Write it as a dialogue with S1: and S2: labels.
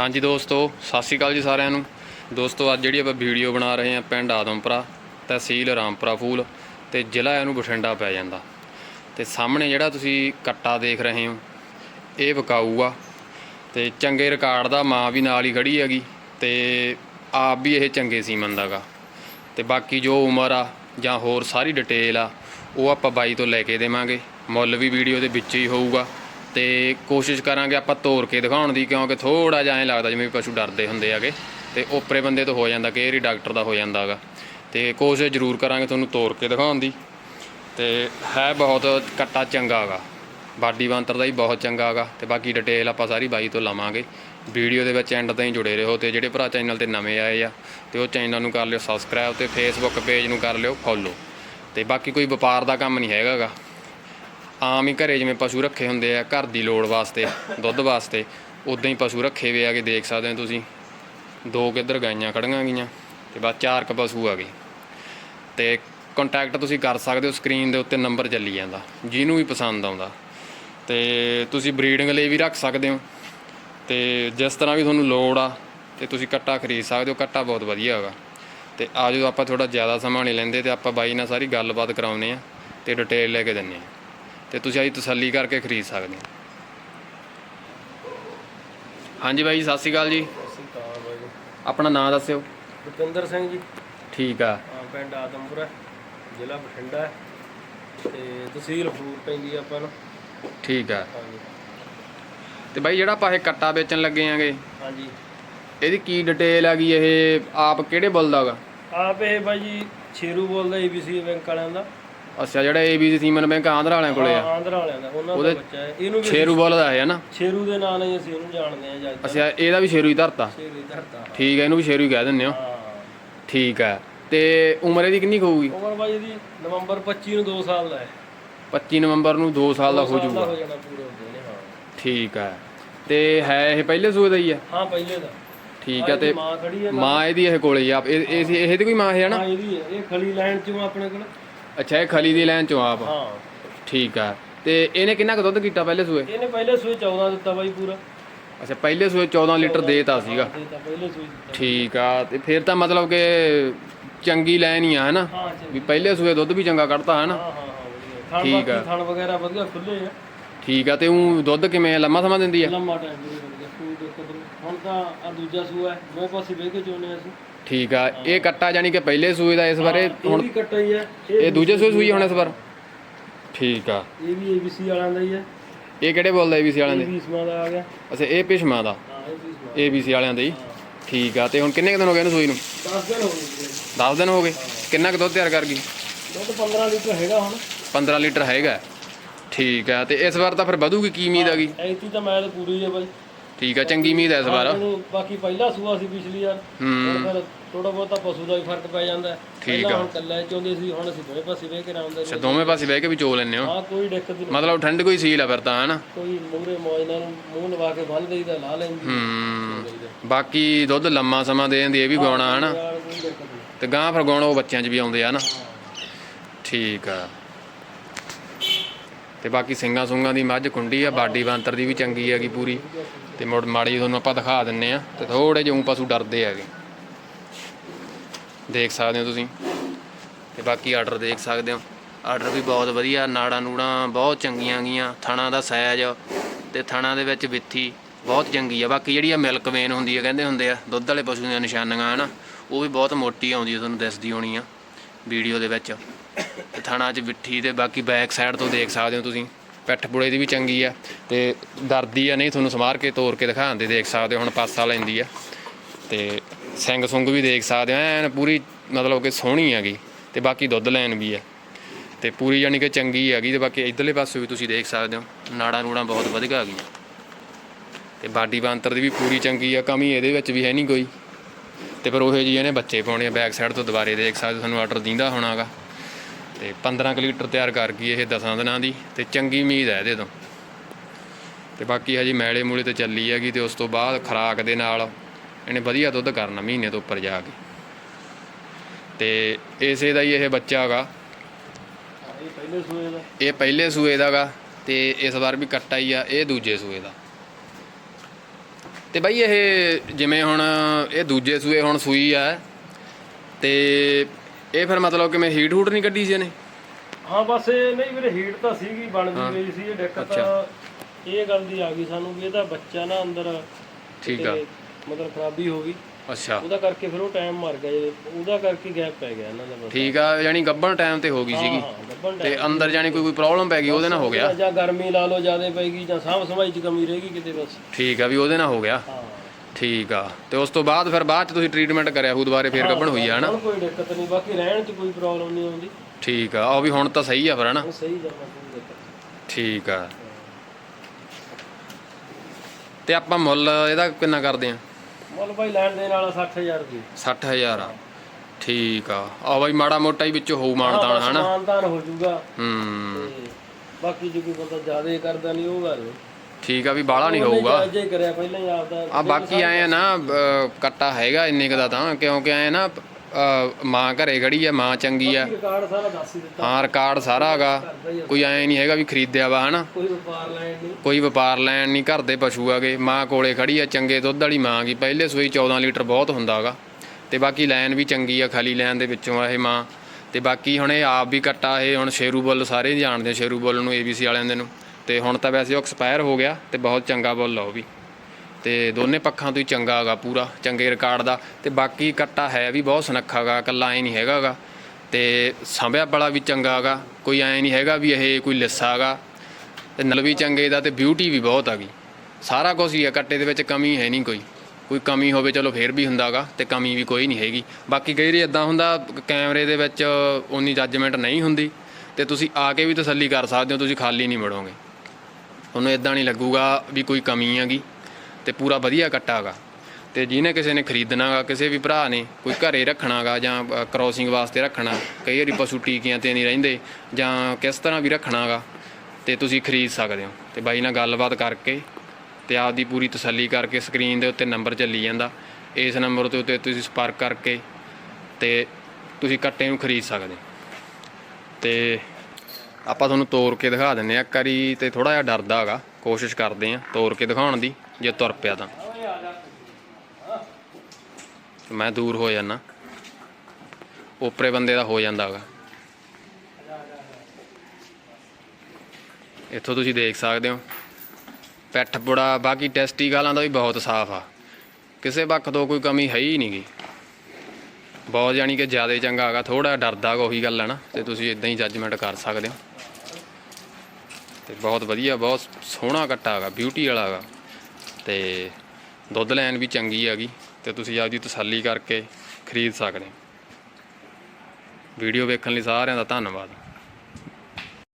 S1: ਹਾਂਜੀ ਦੋਸਤੋ, ਸਤਿ ਸ਼੍ਰੀ ਅਕਾਲ ਜੀ ਸਾਰਿਆਂ ਨੂੰ। ਦੋਸਤੋ, ਅੱਜ ਜਿਹੜੀ ਆਪਾਂ ਵੀਡੀਓ ਬਣਾ ਰਹੇ ਹਾਂ ਪਿੰਡ ਆਦਮਪੁਰਾ, ਤਹਿਸੀਲ ਰਾਮਪੁਰਾ ਫੂਲ ਤੇ ਜ਼ਿਲ੍ਹਾ ਇਹਨੂੰ ਬਠਿੰਡਾ ਪੈ ਜਾਂਦਾ। ਤੇ ਸਾਹਮਣੇ ਜਿਹੜਾ ਤੁਸੀਂ ਕੱਟਾ ਦੇਖ ਰਹੇ ਹੋ, ਇਹ ਵਿਕਾਊ ਆ ਤੇ ਚੰਗੇ ਰਿਕਾਰਡ ਦਾ ਮਾਂ ਵੀ ਨਾਲ ਹੀ ਖੜੀ ਹੈਗੀ ਤੇ ਆਪ ਵੀ ਇਹ ਚੰਗੇ ਸੀਮਨ ਦਾਗਾ ਤੇ ਬਾਕੀ ਜੋ ਉਮਰ ਆ ਜਾਂ ਹੋਰ ਸਾਰੀ ਡਿਟੇਲ ਆ, ਉਹ ਆਪਾਂ ਬਾਈ ਤੋਂ ਲੈ ਕੇ ਦੇਵਾਂਗੇ। ਮੁੱਲ ਵੀ ਵੀਡੀਓ ਦੇ ਵਿੱਚ ਹੀ ਹੋਊਗਾ। ਤੇ ਕੋਸ਼ਿਸ਼ ਕਰਾਂਗੇ ਆਪਾਂ ਤੋੜ ਕੇ ਦਿਖਾਉਣ ਦੀ, ਕਿਉਂਕਿ ਥੋੜਾ ਜਿਹਾ ਐਂ ਲੱਗਦਾ ਜਿਵੇਂ ਪਸ਼ੂ ਡਰਦੇ ਹੁੰਦੇ ਹੈਗੇ। ਤੇ ਓਪਰੇ ਬੰਦੇ ਤੋਂ ਹੋ ਜਾਂਦਾ ਕਿ ਇਹ ਡਾਕਟਰ ਦਾ ਹੋ ਜਾਂਦਾ ਹੈਗਾ। ਤੇ ਕੋਸ਼ਿਸ਼ ਜ਼ਰੂਰ ਕਰਾਂਗੇ ਤੁਹਾਨੂੰ ਤੋੜ ਕੇ ਦਿਖਾਉਣ ਦੀ। ਤੇ ਹੈ ਬਹੁਤ ਕੱਟਾ ਚੰਗਾ ਹੈਗਾ। ਬਾਡੀ ਬੰਤਰ ਦਾ ਹੀ ਬਹੁਤ ਚੰਗਾ ਹੈਗਾ। ਤੇ ਬਾਕੀ ਡਿਟੇਲ ਆਪਾਂ ਸਾਰੀ ਬਾਈ ਤੋਂ ਲਵਾਂਗੇ। ਵੀਡੀਓ ਦੇ ਵਿੱਚ ਐਂਡ ਤਾਈਂ ਜੁੜੇ ਰਹੋ ਤੇ ਜਿਹੜੇ ਭਰਾ ਚੈਨਲ ਤੇ ਨਵੇਂ ਆਏ ਆ, ਤੇ ਉਹ ਚੈਨਲ ਨੂੰ ਕਰ ਲਿਓ ਸਬਸਕ੍ਰਾਈਬ ਤੇ ਫੇਸਬੁੱਕ ਪੇਜ ਨੂੰ ਕਰ ਲਿਓ ਫੋਲੋ। ਤੇ ਬਾਕੀ ਕੋਈ ਵਪਾਰ ਦਾ ਕੰਮ ਨਹੀਂ ਹੈਗਾਗਾ ਆਮ ਹੀ ਘਰੇ ਜਿਵੇਂ ਪਸ਼ੂ ਰੱਖੇ ਹੁੰਦੇ ਆ, ਘਰ ਦੀ ਲੋੜ ਵਾਸਤੇ, ਦੁੱਧ ਵਾਸਤੇ ਉਦਾਂ ਹੀ ਪਸ਼ੂ ਰੱਖੇ ਹੋਏ ਆਗੇ ਦੇਖ ਸਕਦੇ ਹੋ ਤੁਸੀਂ। ਦੋ ਕਿੱਧਰ ਗਾਈਆਂ ਖੜੀਆਂ ਗਈਆਂ ਤੇ ਬਸ ਚਾਰ ਕ ਪਸ਼ੂ ਆ ਗਏ। ਤੇ ਕੰਟੈਕਟ ਤੁਸੀਂ ਕਰ ਸਕਦੇ ਹੋ ਸਕਰੀਨ ਦੇ ਉੱਤੇ ਨੰਬਰ ਚੱਲੀ ਜਾਂਦਾ, ਜਿਹਨੂੰ ਵੀ ਪਸੰਦ ਆਉਂਦਾ। ਤੇ ਤੁਸੀਂ ਬਰੀਡਿੰਗ ਲਈ ਵੀ ਰੱਖ ਸਕਦੇ ਹੋ। ਤੇ ਜਿਸ ਤਰ੍ਹਾਂ ਵੀ ਤੁਹਾਨੂੰ ਲੋੜ ਆ ਤੇ ਤੁਸੀਂ ਕੱਟਾ ਖਰੀਦ ਸਕਦੇ ਹੋ, ਕੱਟਾ ਬਹੁਤ ਵਧੀਆ ਹੈਗਾ। ਤੇ ਆਜੋ ਆਪਾਂ ਥੋੜਾ ਜ਼ਿਆਦਾ ਸਮਾਂ ਨਹੀਂ ਲੈਂਦੇ ਤੇ ਆਪਾਂ ਬਾਈ ਨਾਲ ਸਾਰੀ ਗੱਲਬਾਤ ਕਰਾਉਨੇ ਆ ਤੇ ਡਿਟੇਲ ਲੈ ਕੇ ਦਿੰਨੇ ਆ ਤੇ ਤੁਸੀਂ ਆਜੀ ਤਸੱਲੀ ਕਰਕੇ ਖਰੀਦ ਸਕਦੇ ਹੋ। ਹਾਂਜੀ ਬਾਈ ਸਤਿ ਸ਼੍ਰੀ ਅਕਾਲ ਜੀ।
S2: ਅਸੀਂ ਤਾਂ ਬਾਈ ਜੀ।
S1: ਆਪਣਾ ਨਾਮ ਦੱਸਿਓ।
S2: ਰੁਪਿੰਦਰ ਸਿੰਘ ਜੀ।
S1: ਠੀਕ ਆ।
S2: ਪਿੰਡ ਆਦਮਪੁਰਾ ਜ਼ਿਲ੍ਹਾ ਬਠਿੰਡਾ ਹੈ। ਤੇ ਤਹਿਸੀਲ ਫਰੂਟ ਪੈਂਦੀ ਆ ਆਪਾਂ ਨੂੰ।
S1: ਠੀਕ ਆ।
S2: ਹਾਂਜੀ।
S1: ਤੇ ਬਾਈ ਜਿਹੜਾ ਆਪਾਂ ਇਹ ਕੱਟਾ ਵੇਚਣ ਲੱਗੇ ਆਂਗੇ
S2: ਹਾਂਜੀ।
S1: ਇਹਦੀ ਕੀ ਡਿਟੇਲ ਹੈਗੀ ਇਹ? ਆਪ ਕਿਹੜੇ ਬੁੱਲ ਦਾ ਗਾ
S2: ਆਪ ਇਹ ਬਾਈ ਜੀ ਛੇਰੂ ਬੋਲਦਾ ਏਬੀਸੀ ਬੈਂਕ ਵਾਲਿਆਂ ਦਾ।
S1: ਅੱਛਾ ਜਿਹੜਾ ਏਬੀਸੀ ਸੀਮਨ ਬੈਂਕ ਆਂਧਰਾ ਵਾਲਿਆਂ ਕੋਲੇ ਆ।
S2: ਆਂਧਰਾ ਵਾਲਿਆਂ ਦਾ ਉਹਨਾਂ ਦਾ
S1: ਉਹਦੇ
S2: ਬੱਚਾ ਹੈ। ਇਹਨੂੰ ਵੀ
S1: ਛੇਰੂ ਬੁੱਲ ਦਾ ਹੈ ਨਾ?
S2: ਛੇਰੂ ਦੇ ਨਾਂ ਨਾਲ ਹੀ ਅਸੀਂ ਉਹਨੂੰ ਜਾਣਦੇ ਆ ਜੱਜ
S1: ਅੱਛਾ ਇਹਦਾ ਵੀ ਸ਼ੇਰੂ ਹੀ ਧਰਤਾ?
S2: ਛੇਰੂ ਹੀ ਧਰਤਾ
S1: ਠੀਕ ਹੈ ਇਹਨੂੰ ਵੀ ਸ਼ੇਰੂ ਹੀ ਕਹਿ ਦਿੰਦੇ ਹੋ।
S2: ਹਾਂ।
S1: ਠੀਕ ਹੈ ਤੇ ਉਮਰ ਇਹਦੀ ਕਿੰਨੀ ਕੁ ਹੋਊਗੀ?
S2: ਉਮਰ ਬਾਈ ਇਹਦੀ ਨਵੰਬਰ 25 ਨੂੰ 2 ਸਾਲ ਦਾ ਹੈ।
S1: 25 ਨਵੰਬਰ ਨੂੰ 2 ਸਾਲ ਦਾ
S2: ਦੋ
S1: ਹੋ
S2: ਸਾਲ
S1: ਜਾਊਗਾ।
S2: ਹੋ ਜਾਣਾ ਪੂਰੇ ਹੁੰਦੇ ਨੇ ਹਾਂ।
S1: ਠੀਕ ਹੈ ਤੇ ਹੈ ਇਹ ਪਹਿਲੇ ਸੂਏ ਦਾ ਹੀ ਆ
S2: ਹਾਂ ਪਹਿਲੇ ਦਾ।
S1: ਠੀਕ ਹੈ ਤੇ
S2: ਮਾਂ ਖੜੀ ਹੈ
S1: ਮਾਂ ਇਹਦੀ ਇਹ ਕੋਲੇ ਆ। ਇਹ ਇਹ ਇਹਦੀ ਕੋਈ ਮਾਂ ਹੈ ਨਾ?
S2: ਹਾਂ ਇਹਦੀ ਹੈ। ਇਹ ਖਲੀ ਲਾਈਨ ਚੋਂ ਆਪਣੇ ਕੋਲ।
S1: ਅੱਛਾ ਇਹ ਖਲੀ ਦੀ ਲਾਈਨ ਚੋਂ ਆਪ?
S2: ਹਾਂ।
S1: ਠੀਕ ਆ। ਤੇ ਇਹਨੇ ਕਿੰਨਾ ਕੁ ਦੁੱਧ ਕੀਤਾ ਪਹਿਲੇ ਸੂਏ?
S2: ਇਹਨੇ ਪਹਿਲੇ ਸੂਏ 14 ਦਿੱਤਾ ਬਾਈ ਪੂਰਾ।
S1: ਅੱਛਾ ਪਹਿਲੇ ਸੂਏ 14 ਲੀਟਰ ਦੇਤਾ ਸੀਗਾ।
S2: ਪਹਿਲੇ ਸੂਏ
S1: ਠੀਕ ਆ ਤੇ ਫਿਰ ਤਾਂ ਮਤਲਬ ਕਿ ਚੰਗੀ ਲਾਈਨ ਹੀ ਆ ਹੈ ਨਾ
S2: ਹਾਂ ਚੱਲ
S1: ਵੀ ਪਹਿਲੇ ਸੂਏ ਦੁੱਧ ਵੀ ਚੰਗਾ ਕੱਢਤਾ ਹੈ ਨਾ
S2: ਹਾਂ ਹਾਂ ਹਾਂ ਵਧੀਆ। ਥਣ
S1: ਠੀਕ ਆ।
S2: ਥਣ ਵਗੈਰਾ ਵਧੀਆ ਖੁੱਲੇ ਆ।
S1: ਠੀਕ ਆ ਤੇ ਉਹ ਦੁੱਧ ਕਿਵੇਂ ਲੰਮਾ ਸਮਾਂ ਦਿੰਦੀ ਆ?
S2: ਲੰਮਾ ਟਾਈਮ ਵੀ ਵਧੀਆ ਕੋਈ ਦਿੱਕਤ ਨਹੀਂ ਹੁਣ ਤਾਂ ਆ ਦੂਜਾ ਸੂਆ ਹੈ ਦੋਵੇਂ ਪਾਸੇ ਵੇਖ ਕੇ ਚੋਨੇ ਅਸੀਂ।
S1: ਠੀਕ ਆ ਇਹ ਕੱਟਾ ਜਾਨੀ ਕਿ ਪਹਿਲੇ ਸੂਏ ਦਾ ਇਸ ਬਾਰੇ
S2: ਇਹ ਵੀ ਕੱਟਾ ਹੀ ਹੈ
S1: ਇਹ ਦੂਜੇ ਸੂਏ ਸੂਈ ਹੁਣ ਇਸ ਵਾਰ? ਠੀਕ ਆ।
S2: ਇਹ ਵੀ ਏਬੀਸੀ ਵਾਲਿਆਂ ਦਾ ਹੀ ਹੈ।
S1: ਇਹ ਕਿਹੜੇ ਬੋਲਦਾ ਏਬੀਸੀ ਵਾਲਿਆਂ
S2: ਇਹ
S1: ਦੇ?
S2: ਵੀ ਇਸਮਾਂ ਦਾ ਆ ਗਿਆ।
S1: ਅੱਛਾ ਇਹ ਪਿਸ਼ਮਾ ਦਾ।
S2: ਹਾਂ ਇਹ ਵੀ ਇਸਮਾਂ
S1: ਏਬੀਸੀ ਵਾਲਿਆਂ ਦੇ ਹੀ। ਠੀਕ ਆ ਤੇ ਹੁਣ ਕਿੰਨੇ ਕੁ ਦਿਨ ਹੋ ਗਏ ਇਹਨੂੰ ਸੂਈ ਨੂੰ?
S2: 10 ਦਿਨ ਹੋ ਗਏ
S1: 10 ਦਿਨ ਹੋ ਗਏ? ਕਿੰਨਾ ਕੁ ਦੁੱਧ ਤਿਆਰ ਕਰ ਗਈ?
S2: ਦੁੱਧ 15 ਲੀਟਰ ਹੈਗਾ ਹੁਣ।
S1: 15 ਲੀਟਰ ਹੈਗਾ। ਠੀਕ ਆ ਤੇ ਇਸ ਵਾਰ ਤਾਂ ਫਿਰ ਵਧੂਗੀ ਕੀ ਉਮੀਦ ਹੈਗੀ
S2: ਐਤੀ ਤਾਂ ਮੈਂ ਤਾਂ ਪੂਰੀ ਹੈ ਬਾਈ।
S1: ਠੀਕ ਆ ਚੰਗੀ ਉਮੀਦ ਹੈ ਇਸ ਵਾਰ।
S2: ਮੈਨੂੰ ਬਾਕੀ ਪਹਿਲਾ ਸੂਆ ਸੀ ਪਿਛਲੀ ਵਾਰ। ਹੁਣ ਫਿਰ ਥੋੜਾ ਬਹੁਤਾ ਪਸ਼ੂ ਦਾ ਵੀ ਫ਼ਰਕ ਪੈ ਜਾਂਦਾ।
S1: ਠੀਕ ਆ।
S2: ਹੁਣ ਕੱਲਾ ਚਾਹੁੰਦੇ ਸੀ ਹੁਣ ਅਸੀਂ ਦੋਵੇਂ ਪਾਸੇ ਵੇਖ ਕੇ ਆਉਂਦੇ
S1: ਅੱਛਾ ਦੋਵੇਂ ਪਾਸੇ ਬਹਿ ਕੇ ਵੀ ਚੋ ਲੈਂਦੇ ਹੋ?
S2: ਹਾਂ ਕੋਈ ਦਿੱਕਤ ਨਹੀਂ।
S1: ਮਤਲਬ ਠੰਡ ਕੋਈ ਸੀਲ ਆ ਫਿਰ ਤਾਂ ਹਨਾ?
S2: ਕੋਈ ਮੂਹਰੇ ਮੌਜ ਨਾਲ ਮੂੰਹ ਲਵਾ ਕੇ ਬੰਨ ਦੇਈਦਾ ਲਾ ਲੈਂਦੀ
S1: ਹੂੰ। ਬਾਕੀ ਦੁੱਧ ਲੰਮਾ ਸਮਾਂ ਦੇ ਜਾਂਦੀ ਇਹ ਵੀ ਗਾਉਣਾ ਹਨਾ? ਤੇ ਗਾਂ ਫਿਰ ਗਾਉਣਾ ਉਹ ਬੱਚਿਆਂ 'ਚ ਵੀ ਆਉਂਦੇ ਆ ਨਾ ਠੀਕ ਆ। ਤੇ ਬਾਕੀ ਸਿੰਘਾਂ ਸੁੰਗਾਂ ਦੀ ਮੱਝ ਕੁੰਡੀ ਆ, ਬਾਡੀ ਬਾਂਤਰ ਦੀ ਵੀ ਚੰਗੀ ਹੈਗੀ ਪੂਰੀ। ਤੇ ਮੁੜ ਮਾੜੀ ਤੁਹਾਨੂੰ ਆਪਾਂ ਦਿਖਾ ਦਿੰਨੇ ਆ, ਤੇ ਥੋੜੇ ਜਿਹੇ ਪਸ਼ੂ ਡਰਦੇ ਹੈਗੇ। ਦੇਖ ਸਕਦੇ ਹੋ ਤੁਸੀਂ। ਤੇ ਬਾਕੀ ਆਰਡਰ ਦੇਖ ਸਕਦੇ ਹੋ। ਆਰਡਰ ਵੀ ਬਹੁਤ ਵਧੀਆ, ਨਾੜਾਂ ਨੂੜਾਂ ਬਹੁਤ ਚੰਗੀਆਂ ਗੀਆਂ, ਥਣਾ ਦਾ ਸਾਈਜ਼ ਤੇ ਥਣਾ ਦੇ ਵਿੱਚ ਵਿੱਥੀ ਬਹੁਤ ਚੰਗੀ ਆ। ਬਾਕੀ ਜਿਹੜੀ ਆ ਮਿਲਕ ਵੇਨ ਹੁੰਦੀ ਆ, ਕਹਿੰਦੇ ਹੁੰਦੇ ਆ, ਦੁੱਧ ਵਾਲੇ ਪਸ਼ੂ ਦੀਆਂ ਨਿਸ਼ਾਨੀਆਂ, ਹਨਾ, ਉਹ ਵੀ ਬਹੁਤ ਮੋਟੀ ਆਉਂਦੀ ਆ, ਤੁਹਾਨੂੰ ਦਿਸਦੀ ਹੋਣੀ ਆ, ਵੀਡੀਓ ਦੇ ਵਿੱਚ। ਥਣਾ 'ਚ ਵਿੱਠੀ ਤੇ ਬਾਕੀ ਬੈਕ ਸਾਈਡ ਤੋਂ ਦੇਖ ਸਕਦੇ ਹੋ ਤੁਸੀਂ। ਪਿੱਠ ਪੁੜੇ ਦੀ ਵੀ ਚੰਗੀ ਆ ਤੇ ਦਰਦੀ ਆ ਨਹੀਂ ਤੁਹਾਨੂੰ ਸਮਾਰ ਕੇ ਤੋੜ ਕੇ ਦਿਖਾਉਂਦੇ ਦੇਖ ਸਕਦੇ ਹੋ ਹੁਣ ਪਾਸਾ ਲੈਂਦੀ ਆ। ਤੇ ਸਿੰਘ ਸੁੰਗ ਵੀ ਦੇਖ ਸਕਦੇ ਹੋ ਐਨ ਪੂਰੀ ਮਤਲਬ ਕਿ ਸੋਹਣੀ ਹੈਗੀ ਤੇ ਬਾਕੀ ਦੁੱਧ ਲੈਣ ਵੀ ਆ। ਤੇ ਪੂਰੀ ਯਾਨੀ ਕਿ ਚੰਗੀ ਹੈਗੀ ਤੇ ਬਾਕੀ ਇਧਰਲੇ ਪਾਸੇ ਵੀ ਤੁਸੀਂ ਦੇਖ ਸਕਦੇ ਹੋ ਨਾੜਾਂ ਨੂੜਾਂ ਬਹੁਤ ਵਧੀਆ ਹੈਗੀਆਂ ਤੇ ਬਾਡੀ ਬਾਂਤਰ ਦੀ ਵੀ ਪੂਰੀ ਚੰਗੀ ਆ ਕਮੀ ਇਹਦੇ ਵਿੱਚ ਵੀ ਹੈ ਨਹੀਂ ਕੋਈ। ਤੇ ਫਿਰ ਉਹੇ ਜੀ ਇਹਨੇ ਬੱਚੇ ਪਾਉਣੇ ਆ ਬੈਕ ਸਾਈਡ ਤੋਂ ਦੁਬਾਰੇ ਦੇਖ ਸਕਦੇ ਹੋ, ਤੁਹਾਨੂੰ ਆਰਡਰ ਦਿੰਦਾ ਹੋਣਾਗਾ। ਤੇ 15 ਕੁ ਲੀਟਰ ਤਿਆਰ ਕਰ ਗਈ ਇਹ 10 ਦਿਨਾਂ ਦੀ ਤੇ ਚੰਗੀ ਉਮੀਦ ਹੈ ਇਹਦੇ ਤੋਂ। ਤੇ ਬਾਕੀ ਹਜੇ ਮੈਲੇ ਮੂਲੇ ਤੇ ਚੱਲੀ ਹੈਗੀ ਤੇ ਉਸ ਤੋਂ ਬਾਅਦ ਖਰਾਕ ਦੇ ਨਾਲ ਇਹਨੇ ਵਧੀਆ ਦੁੱਧ ਕਰਨਾ ਮਹੀਨੇ ਤੋਂ ਉੱਪਰ ਜਾ ਕੇ। ਤੇ ਇਸੇ ਦਾ ਹੀ ਇਹ ਬੱਚਾ ਹੈਗਾ।
S2: ਇਹ ਪਹਿਲੇ ਸੂਏ ਦਾ
S1: ਇਹ ਪਹਿਲੇ ਸੂਏ ਦਾਗਾ ਤੇ ਇਸ ਵਾਰ ਵੀ ਕੱਟਾ ਹੀ ਆ, ਇਹ ਦੂਜੇ ਸੂਏ ਦਾ। ਤੇ ਬਾਈ ਇਹ ਜਿਵੇਂ ਹੁਣ ਇਹ ਦੂਜੇ ਸੂਏ ਹੁਣ ਸੂਈ ਆ ਤੇ ਇਹ ਫਿਰ ਮਤਲਬ ਕਿਵੇਂ ਹੀਟ ਹੂਟ ਨਹੀਂ ਕੱਢੀ ਸੀ ਇਹਨੇ?
S2: ਹਾਂ ਬਸ ਇਹ ਨਹੀਂ ਵੀਰੇ ਹੀਟ ਤਾਂ ਸੀਗੀ ਬਣਦੀ ਪਈ ਸੀ ਇਹ ਦਿੱਕਤ। ਇਹ ਗੱਲ ਦੀ ਆ ਗਈ ਸਾਨੂੰ ਵੀ ਇਹਦਾ ਬੱਚਾ ਨਾ ਅੰਦਰ
S1: ਠੀਕ ਆ।
S2: ਮਤਲਬ ਖਰਾਬੀ ਹੋ ਗਈ।
S1: ਅੱਛਾ।
S2: ਉਹਦਾ ਕਰਕੇ ਫਿਰ ਉਹ ਟਾਈਮ ਮਰ ਗਿਆ। ਉਹਦਾ ਕਰਕੇ ਗੈਪ ਪੈ ਗਿਆ ਇਹਨਾਂ ਦਾ
S1: ਠੀਕ ਆ ਯਾਨੀ ਗੱਬਣ ਟਾਈਮ ਤੇ ਹੋ ਗਈ ਸੀਗੀ। ਤੇ ਅੰਦਰ ਜਾਨੀ ਕੋਈ ਕੋਈ ਪ੍ਰੋਬਲਮ ਪੈ ਗਈ ਉਹਦੇ ਨਾਲ ਹੋ ਗਿਆ।
S2: ਜਾਂ ਗਰਮੀ ਲਾ ਲਓ ਜ਼ਿਆਦਾ ਪੈਗੀ ਜਾਂ ਸਾਂਭ ਸੰਭਾਈ ਚ ਕਮੀ ਰਹੇਗੀ ਕਿਤੇ ਬਸ।
S1: ਠੀਕ ਆ ਵੀ ਉਹਦੇ ਨਾਲ ਹੋ ਗਿਆ। ਠੀਕ ਆ। ਤੇ ਉਸ ਤੋਂ ਬਾਅਦ ਫਿਰ ਬਾਅਦ ਚ ਤੁਸੀਂ ਟ੍ਰੀਟਮੈਂਟ ਕਰਿਆ ਉਹ ਦੁਬਾਰੇ ਫੇਰ ਗੱਬਣ ਹੋਈ ਆ ਹਨਾ?
S2: ਕੋਈ ਦਿੱਕਤ ਨਹੀਂ ਬਾਕੀ ਰਹਿਣ ਚ ਕੋਈ ਪ੍ਰੋਬਲਮ ਨਹੀਂ ਆਉਂਦੀ।
S1: ਠੀਕ ਆ ਉਹ ਵੀ ਹੁਣ ਤਾਂ ਸਹੀ ਆ ਫਿਰ ਹਨਾ?
S2: ਸਹੀ ਜਾਣਾ ਕੋਈ ਦਿੱਕਤ।
S1: ਠੀਕ ਆ। ਤੇ ਆਪਾਂ ਮੁੱਲ ਇਹਦਾ ਕਿੰਨਾ ਕਰਦੇ ਆ?
S2: ਮੁੱਲ ਭਾਈ ਲੈਣ ਦੇਣ ਵਾਲਾ 60000 ਰੁਪਏ।
S1: 60000 ਆ। ਠੀਕ ਆ। ਆ ਬਾਈ ਮਾੜਾ ਮੋਟਾ ਹੀ ਵਿੱਚੋਂ ਹੋਊ ਮਾਨਤਾਨ ਹਨਾ?
S2: ਮਾਨਤਾਨ ਹੋ ਜਾਊਗਾ
S1: ਹੂੰ।
S2: ਤੇ ਬਾਕੀ ਜੇ ਕੋਈ ਬੰਦਾ ਜ਼ਿਆਦਾ ਕਰਦਾ ਨਹੀਂ ਉਹ ਗੱਲ
S1: ਠੀਕ ਆ ਵੀ ਬਾਹਲਾ ਨਹੀਂ ਹੋਊਗਾ।
S2: ਜੇ ਕਰਿਆ ਪਹਿਲਾਂ ਹੀ ਆਪਦਾ।
S1: ਆ ਬਾਕੀ ਆਏ ਆ ਨਾ ਕੱਟਾ ਹੈਗਾ ਇੰਨੇ ਕੁ ਦਾ ਤਾਂ ਕਿਉਂਕਿ ਆਏ ਨਾ ਮਾਂ ਘਰੇ ਖੜੀ ਆ ਮਾਂ ਚੰਗੀ ਆ।
S2: ਰਿਕਾਰਡ ਸਾਰਾ ਦੱਸ ਹੀ ਦਿੱਤਾ।
S1: ਹਾਂ ਰਿਕਾਰਡ ਸਾਰਾ ਹੈਗਾ। ਕੋਈ ਐ ਨਹੀਂ ਹੈਗਾ ਵੀ ਖਰੀਦਿਆ ਵਾ ਹਨਾ।
S2: ਕੋਈ ਵਪਾਰ ਲੈਣ ਨਹੀਂ।
S1: ਕੋਈ ਵਪਾਰ ਲੈਣ ਨਹੀਂ ਘਰ ਦੇ ਪਸ਼ੂ ਆਗੇ ਮਾਂ ਕੋਲੇ ਖੜੀ ਆ ਚੰਗੇ ਦੁੱਧ ਵਾਲੀ ਮਾਂ ਗੀ ਪਹਿਲੇ ਸੂਈ 14 ਲੀਟਰ ਬਹੁਤ ਹੁੰਦਾਗਾ ਤੇ ਬਾਕੀ ਲੈਣ ਵੀ ਚੰਗੀ ਆ ਖਾਲੀ ਲੈਣ ਦੇ ਵਿੱਚੋਂ ਆ ਇਹ ਮਾਂ। ਤੇ ਬਾਕੀ ਹੁਣ ਇਹ ਆਪ ਵੀ ਕੱਟਾ ਇਹ ਹੁਣ ਸ਼ੇਰੂ ਬੁੱਲ ਸਾਰੇ ਜਾਣਦੇ ਆ ਸ਼ੇਰੂ ਬੁੱਲ ਨੂੰ ABC ਵਾਲਿਆਂ ਦੇ ਨੂੰ। ਤੇ ਹੁਣ ਤਾਂ ਵੈਸੇ ਉਹ ਐਕਸਪਾਇਰ ਹੋ ਗਿਆ ਤੇ ਬਹੁਤ ਚੰਗਾ ਬੁੱਲ ਆ ਉਹ ਵੀ। ਤੇ ਦੋਨੇ ਪੱਖਾਂ ਤੋਂ ਹੀ ਚੰਗਾ ਹੈਗਾ ਪੂਰਾ, ਚੰਗੇ ਰਿਕਾਰਡ ਦਾ। ਤੇ ਬਾਕੀ ਕੱਟਾ ਹੈ ਵੀ ਬਹੁਤ ਸੁਨੱਖਾ ਗਾ ਕੱਲਾ ਐ ਨਹੀਂ ਹੈਗਾਗਾ ਤੇ ਸੰਭਿਆ ਵਾਲਾ ਵੀ ਚੰਗਾ ਹੈਗਾ, ਕੋਈ ਐ ਨਹੀਂ ਹੈਗਾ ਵੀ ਇਹ ਕੋਈ ਲਿੱਸਾ ਹੈਗਾ। ਤੇ ਨਲ ਵੀ ਚੰਗੇ ਦਾ ਤੇ ਬਿਊਟੀ ਵੀ ਬਹੁਤ ਆ ਗਈ। ਸਾਰਾ ਕੁਝ ਹੀ ਹੈ ਕੱਟੇ ਦੇ ਵਿੱਚ ਕਮੀ ਹੈ ਨਹੀਂ ਕੋਈ। ਕੋਈ ਕਮੀ ਹੋਵੇ ਚਲੋ ਫੇਰ ਵੀ ਹੁੰਦਾਗਾ ਤੇ ਕਮੀ ਵੀ ਕੋਈ ਨਹੀਂ ਹੈਗੀ। ਬਾਕੀ ਕਈ ਵਾਰੀ ਇਦਾਂ ਹੁੰਦਾ ਕੈਮਰੇ ਦੇ ਵਿੱਚ ਉਨੀ ਜੱਜਮੈਂਟ ਨਹੀਂ ਹੁੰਦੀ। ਤੇ ਤੁਸੀਂ ਆ ਕੇ ਵੀ ਤਸੱਲੀ ਕਰ ਸਕਦੇ ਹੋ, ਤੁਸੀਂ ਖਾਲੀ ਨਹੀਂ ਮੁੜੋਗੇ। ਤੁਹਾਨੂੰ ਇਦਾਂ ਨਹੀਂ ਲੱਗੂਗਾ ਵੀ ਕੋਈ ਕਮੀ ਹੈਗੀ ਤੇ ਪੂਰਾ ਵਧੀਆ ਕੱਟਾ ਹੈਗਾ ਤੇ ਜਿਹਨੇ ਕਿਸੇ ਨੇ ਖਰੀਦਣਾਗਾ ਕਿਸੇ ਵੀ ਭਰਾ ਨੇ ਕੋਈ ਘਰੇ ਰੱਖਣਾਗਾ ਜਾਂ ਕ੍ਰੋਸਿੰਗ ਵਾਸਤੇ ਰੱਖਣਾ, ਕਈ ਵਾਰੀ ਪਸ਼ੂ ਟੀਕਿਆਂ ਤੇ ਨਹੀਂ ਰਹਿੰਦੇ ਜਾਂ ਕਿਸ ਤਰ੍ਹਾਂ ਵੀ ਰੱਖਣਾਗਾ ਤੇ ਤੁਸੀਂ ਖਰੀਦ ਸਕਦੇ ਹੋ। ਤੇ ਬਾਈ ਨਾਲ ਗੱਲਬਾਤ ਕਰਕੇ ਤੇ ਆਪਦੀ ਪੂਰੀ ਤਸੱਲੀ ਕਰਕੇ ਸਕਰੀਨ ਦੇ ਉੱਤੇ ਨੰਬਰ ਚੱਲੀ ਜਾਂਦਾ। ਇਸ ਨੰਬਰ ਦੇ ਉੱਤੇ ਤੁਸੀਂ ਸੰਪਰਕ ਕਰਕੇ ਤੇ ਤੁਸੀਂ ਕੱਟੇ ਨੂੰ ਖਰੀਦ ਸਕਦੇ ਹੋ। ਤੇ ਆਪਾਂ ਤੁਹਾਨੂੰ ਤੋੜ ਕੇ ਦਿਖਾ ਦਿੰਨੇ ਆ ਕਰੀ ਤੇ ਥੋੜਾ ਜਿਹਾ ਡਰਦਾ ਹੈਗਾ। ਕੋਸ਼ਿਸ਼ ਕਰਦੇ ਆ ਤੋੜ ਕੇ ਦਿਖਾਉਣ ਦੀ, ਜੇ ਤੁਰ ਪਿਆ ਤਾਂ। ਮੈਂ ਦੂਰ ਹੋ ਜਾਣਾ ਓਪਰੇ ਬੰਦੇ ਦਾ ਹੋ ਜਾਂਦਾ ਹੈਗਾ। ਇੱਥੋਂ ਤੁਸੀਂ ਦੇਖ ਸਕਦੇ ਹੋ। ਪੈਠ ਬੁੜਾ, ਬਾਕੀ ਟੈਸਟੀ ਗਾਲਾਂ ਦਾ ਵੀ ਬਹੁਤ ਸਾਫ਼ ਆ। ਕਿਸੇ ਪੱਖ ਤੋਂ ਕੋਈ ਕਮੀ ਹੈ ਹੀ ਨਹੀਂਗੀ ਬਹੁਤ ਜਾਣੀ ਕਿ ਜ਼ਿਆਦਾ ਚੰਗਾ ਹੈਗਾ। ਥੋੜਾ ਡਰਦਾ ਗਾ ਉਹੀ ਗੱਲ ਹੈ ਨਾ। ਤੇ ਤੁਸੀਂ ਇਦਾਂ ਹੀ ਜੱਜਮੈਂਟ ਕਰ ਸਕਦੇ ਹੋ। ਤੇ ਬਹੁਤ ਵਧੀਆ, ਬਹੁਤ ਸੋਹਣਾ ਕੱਟਾ ਹੈਗਾ ਬਿਊਟੀ ਵਾਲਾ ਹੈਗਾ। ਤੇ ਦੁੱਧ ਲੈਣ ਵੀ ਚੰਗੀ ਹੈਗੀ, ਤੇ ਤੁਸੀਂ ਆਪਦੀ ਤਸੱਲੀ ਕਰਕੇ ਖਰੀਦ ਸਕਦੇ ਹੋ। ਵੀਡੀਓ ਵੇਖਣ ਲਈ ਸਾਰਿਆਂ ਦਾ ਧੰਨਵਾਦ।